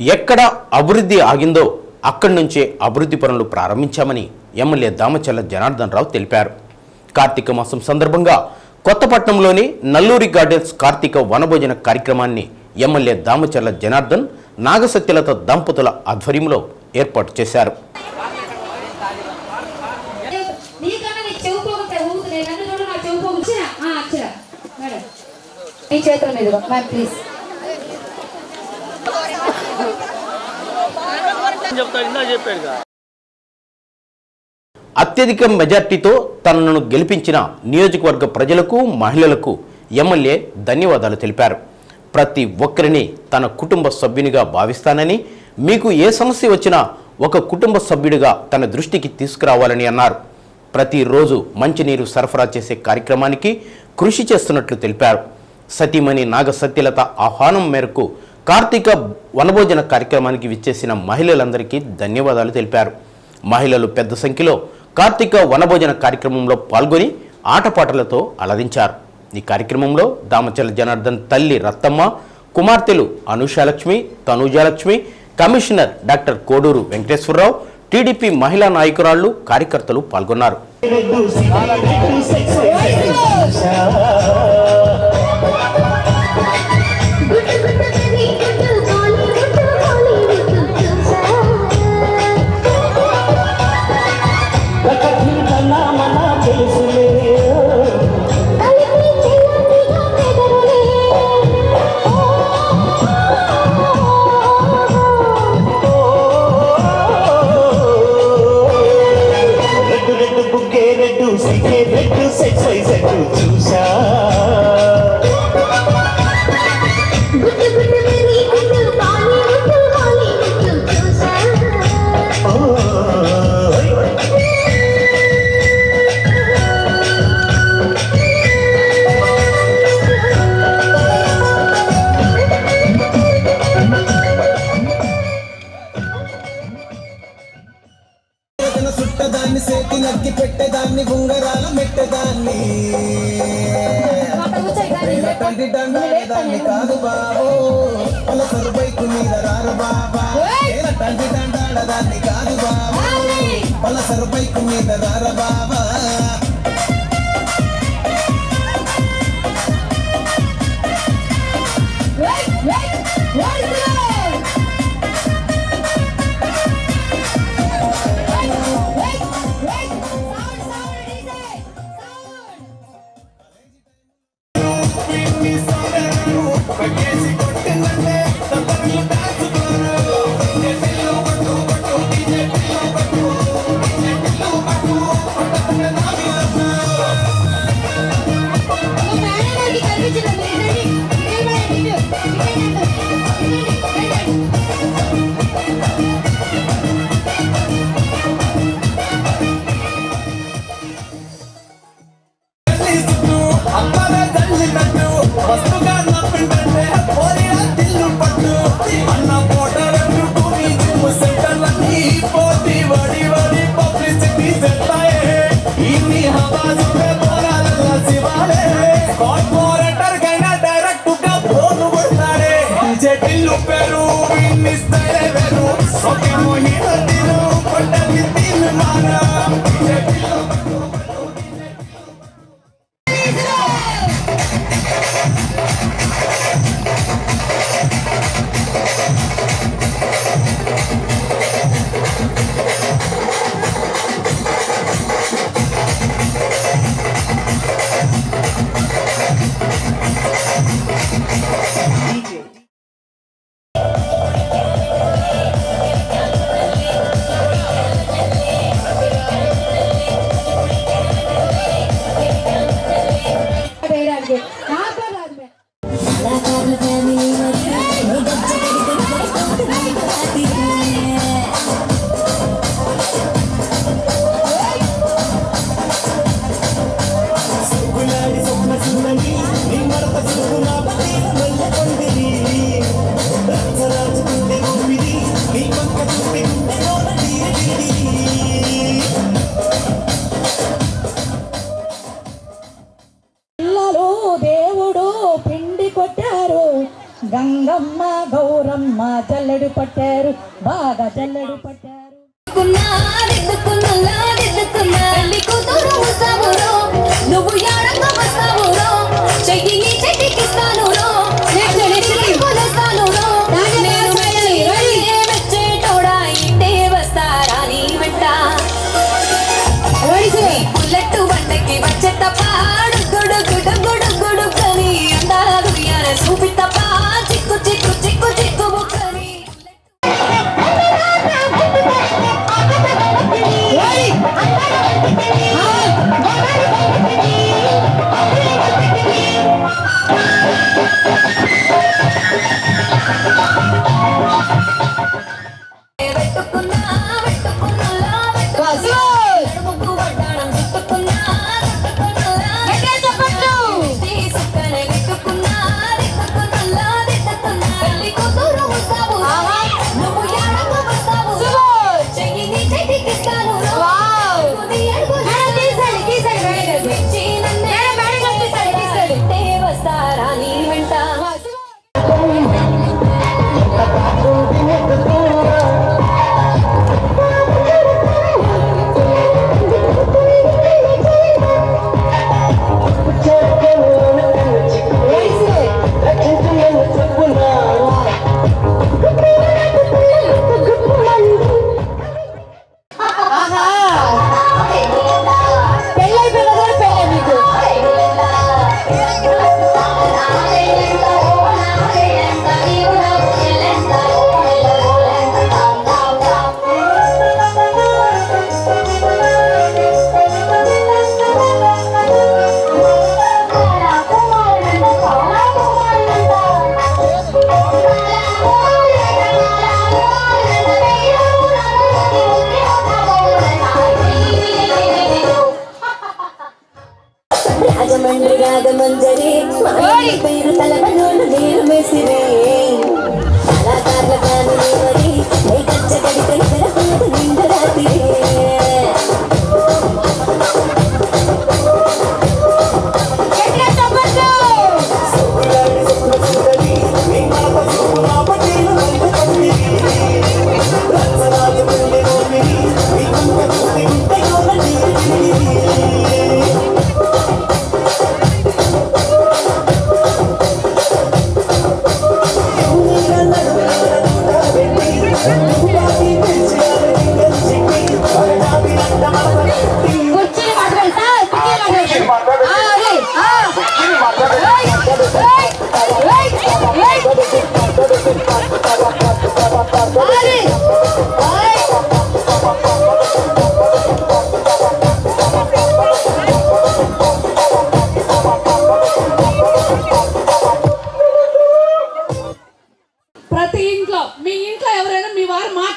ఎక్కడ అభివృద్ధి ఆగిందో అక్కడి నుంచే అభివృద్ధి పనులు ప్రారంభించామని ఎమ్మెల్యే దామచల్ల జనార్దన్ రావు తెలిపారు. కార్తీక మాసం సందర్భంగా కొత్తపట్నంలోని నల్లూరి గార్డెన్స్ కార్తీక వనభోజన కార్యక్రమాన్ని ఎమ్మెల్యే దామచల్ల జనార్దన్ నాగసత్యలత దంపతుల ఆధ్వర్యంలో ఏర్పాటు చేశారు. నీకన్నా నీ చెవు ప్లీజ్ ఊగుతున్నాయి నన్ను చూడు నా చెవు పోగు ఇచ్చిరా ఆ, ఇచ్చిరా మేడం మీ చేతుల మీదుగా మ్యామ్ ఇందా చెప్పాడుగా అత్యధిక మెజార్టీతో తనను గెలిపించిన నియోజకవర్గ ప్రజలకు మహిళలకు ఎమ్మెల్యే ధన్యవాదాలు తెలిపారు. ప్రతి ఒక్కరిని తన కుటుంబ సభ్యునిగా భావిస్తానని మీకు ఏ సమస్య వచ్చినా ఒక కుటుంబ సభ్యుడిగా తన దృష్టికి తీసుకురావాలని అన్నారు. ప్రతిరోజు మంచినీరు సరఫరా చేసే కార్యక్రమానికి కృషి చేస్తున్నట్లు తెలిపారు. సతీమణి నాగసత్యలత ఆహ్వానం మేరకు కార్తీక వనభోజన కార్యక్రమానికి విచ్చేసిన మహిళలందరికీ ధన్యవాదాలు తెలిపారు. మహిళలు పెద్ద సంఖ్యలో కార్తీక వనభోజన కార్యక్రమంలో పాల్గొని ఆటపాటలతో అలరించారు ఈ కార్యక్రమంలో దామచల జనార్దన్ తల్లి రత్తమ్మ కుమార్తెలు Anushalakshmi Tanujalakshmi commissioner doctor Koduru Venkateswararao TDP మహిళా నాయకురాళ్ళు కార్యకర్తలు పాల్గొన్నారు. in చెటిల్లు పెరు విన్నిస్తే వెరు సొకెము హీరో రంగమ్మ గౌరమ్మ జల్లెడు పట్టారు. బాగా జల్లెడు పట్టారు. నువ్వు ఎడక వస్తావు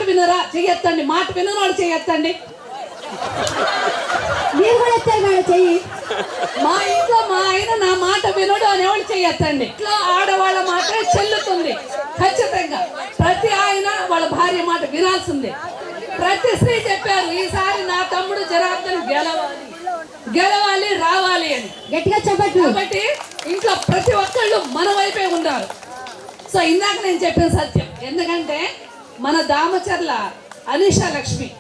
వినరా? చెయ్యొద్దండి మాట వినని వాళ్ళు మీరు కూడా ఎత్తారు మేడం చెయ్యి. మా ఇంట్లో మా ఆయన నా మాట వినడు అని ఎవరు చెయ్యొద్దండి ఇంట్లో ఆడవాళ్ళ మాటే చెల్లుతుంది. ఖచ్చితంగా. ప్రతి ఆయన వాళ్ళ భార్య మాట వినాల్సిందే. ప్రతి స్త్రీ చెప్పారు ఈసారి నా తమ్ముడు జనార్దన్ గెలవాలి. గెలవాలి రావాలి అని. గట్టిగా చెప్పట్టు. కాబట్టి ఇంట్లో ప్రతి ఒక్కళ్ళు మన వైపే ఉన్నారు సో ఇందాక నేను చెప్పిన సత్యం. ఎందుకంటే మన దామచర్ల అనిషా లక్ష్మి.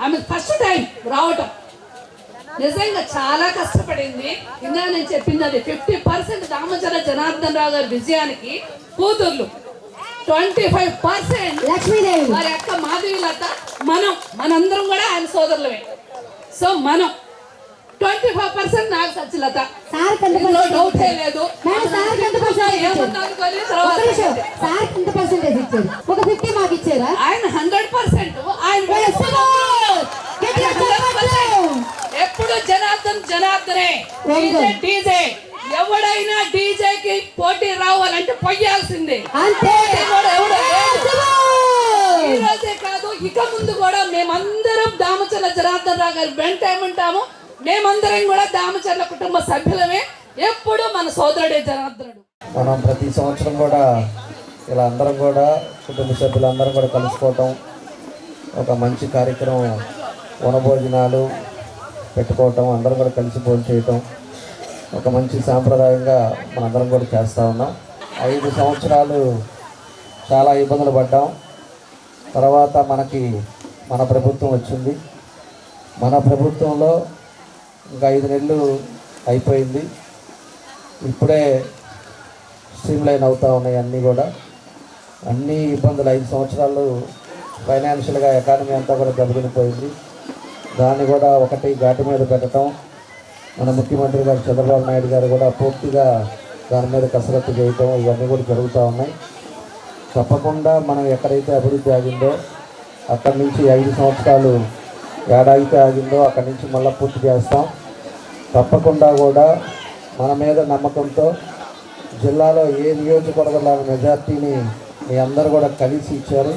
ఆమె ఫస్ట్ టైం రావటం. నిజంగా చాలా కష్టపడింది. ఇందాక నేను చెప్పింది అది. ఫిఫ్టీ పర్సెంట్ దామచర్ల జనార్దన్ రావు గారి విజయానికి కూతుర్లు. Twenty five percent Lakshmidevi. వారి అక్క మాధవీలత మనం మనందరం కూడా ఆయన సోదరులమే. సో మనం. ట్వంటీ ఫైవ్ పర్సెంట్ నాకు సచ్చిలత. డౌటే? లేదు. సార్ ఎంత పర్సెంటేజ్ ఇచ్చారు? ఒక ఫిఫ్టీ మాకు ఇచ్చారా? ఆయన హండ్రెడ్ పర్సెంట్ ఆయన. ఎప్పుడు జనార్దన్ జనార్దనే. డీజే ఎవడైనా డీజే. కి పోటీ రావాలంటే పొయ్యాల్సిందే. అంతే. పోటీ కూడా ఎవడు లేడు. Yes, ఈ sir. రోజే కాదు ఇక ముందు కూడా మేమందరం దామచర్ల జనార్దన్ రావు గారి వెంట ఏమంటాము? మేమందరం కూడా దామచర్ల కుటుంబ సభ్యులమే. ఎప్పుడు మన సోదరుడే జనార్దనుడు. మనం ప్రతి సంవత్సరం కూడా ఇలా అందరం కూడా కుటుంబ సభ్యులందరం కూడా కలుసుకోవటం ఒక మంచి కార్యక్రమం. వనభోజనాలు పెట్టుకోవటం అందరం కూడా కలిసి భోజనం చేయటం ఒక మంచి సాంప్రదాయంగా మనందరం కూడా చేస్తూ ఉన్నాం. ఐదు సంవత్సరాలు చాలా ఇబ్బందులు పడ్డాం. తర్వాత మనకి మన ప్రభుత్వం వచ్చింది. మన ప్రభుత్వంలో ఇంకా ఐదు నెలలు అయిపోయింది. ఇప్పుడే స్ట్రీమ్లైన్ అవుతూ ఉన్నాయి అన్నీ కూడా. అన్ని ఇబ్బందులు. ఐదు సంవత్సరాలు ఫైనాన్షియల్గా ఎకానమీ అంతా కూడా దెబ్బతినిపోయింది. దాన్ని కూడా ఒకటి ఘాటు మీద పెట్టడం మన ముఖ్యమంత్రి గారు చంద్రబాబు నాయుడు గారు కూడా పూర్తిగా దాని మీద కసరత్తు చేయటం ఇవన్నీ కూడా జరుగుతూ ఉన్నాయి. తప్పకుండా మనం ఎక్కడైతే అభివృద్ధి ఆగిందో అక్కడి నుంచి ఐదు సంవత్సరాలు ఏడాదితే ఆగిందో అక్కడి నుంచి మళ్ళీ పూర్తి చేస్తాం. తప్పకుండా కూడా మన మీద నమ్మకంతో జిల్లాలో ఏ నియోజకవర్గంలో మెజార్టీని మీ అందరూ కూడా కలిసి ఇచ్చారు.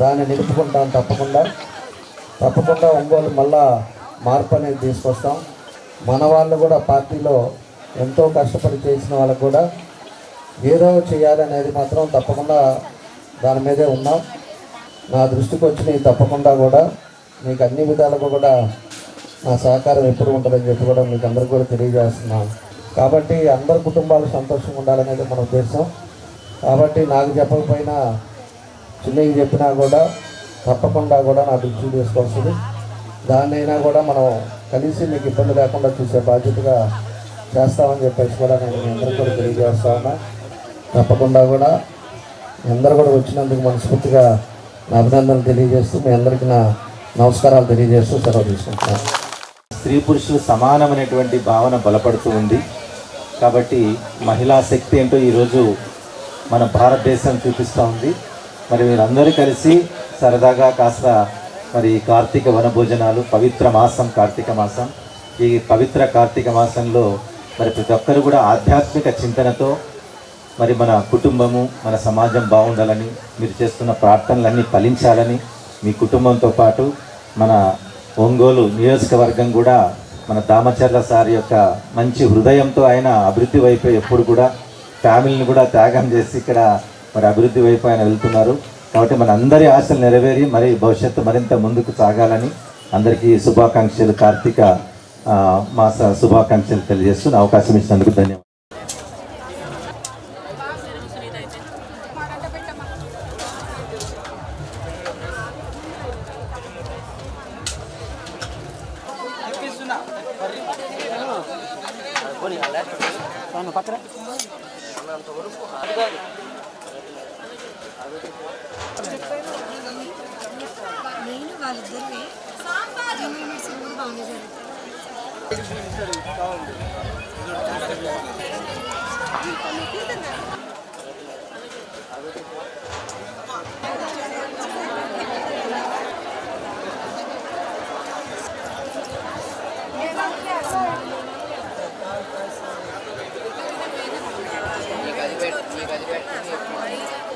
దాన్ని నిలుపుకుంటాం తప్పకుండా. తప్పకుండా ఒంగోలు మళ్ళా మార్పు అనేది తీసుకొస్తాం. మన వాళ్ళు కూడా పార్టీలో ఎంతో కష్టపడి చేసిన వాళ్ళకు కూడా ఏదో చేయాలనేది మాత్రం తప్పకుండా దాని మీదే ఉన్నాం. నా దృష్టికి వచ్చినవి తప్పకుండా కూడా మీకు అన్ని విధాలుగా కూడా నా సహకారం ఎప్పుడు ఉంటుందని చెప్పి కూడా మీకు అందరికీ కూడా తెలియజేస్తున్నాం కాబట్టి అందరి కుటుంబాలు సంతోషంగా ఉండాలనేది మన ఉద్దేశం. కాబట్టి నాకు చెప్పకపోయినా చిన్నవి చెప్పినా కూడా తప్పకుండా కూడా నా దృష్టికి చేసుకోవాల్సింది దాన్నైనా కూడా మనం కలిసి మీకు ఇబ్బంది లేకుండా చూసే బాధ్యతగా చేస్తామని చెప్పేసి కూడా నేను మీ అందరికీ కూడా తెలియజేస్తా ఉన్నా. తప్పకుండా కూడా మీ అందరూ కూడా వచ్చినందుకు మనస్ఫూర్తిగా నా అభినందనలు తెలియజేస్తూ మీ అందరికీ నా నమస్కారాలు తెలియజేస్తూ సెలవు తీసుకుంటాను స్త్రీ పురుషులు సమానమైనటువంటి భావన బలపడుతూ ఉంది. కాబట్టి మహిళా శక్తి ఏంటో ఈరోజు మన భారతదేశం చూపిస్తూ ఉంది. మరి మీరందరూ కలిసి సరదాగా కాస్త మరి కార్తీక వనభోజనాలు పవిత్ర మాసం కార్తీక మాసం. ఈ పవిత్ర కార్తీక మాసంలో మరి ప్రతి ఒక్కరు కూడా ఆధ్యాత్మిక చింతనతో మరి మన కుటుంబము మన సమాజం బాగుండాలని మీరు చేస్తున్న ప్రార్థనలన్నీ ఫలించాలని మీ కుటుంబంతో పాటు మన ఒంగోలు నియోజకవర్గం కూడా మన దామచర్ల సార్ యొక్క మంచి హృదయంతో ఆయన అభివృద్ధి వైపు ఎప్పుడు కూడా ఫ్యామిలీని కూడా త్యాగం చేసి ఇక్కడ మరి అభివృద్ధి వైపు ఆయన వెళ్తున్నారు. కాబట్టి మన అందరి ఆశలు నెరవేరి మరి భవిష్యత్తు మరింత ముందుకు సాగాలని అందరికీ శుభాకాంక్షలు కార్తీక మాస శుభాకాంక్షలు తెలియజేస్తూ అవకాశం ఇచ్చినందుకు ధన్యవాదాలు. నేను వాళ్ళిద్దరివి యూనివర్సిటీ బాగానే జరుగుతుంది बैठ गई बैठ गई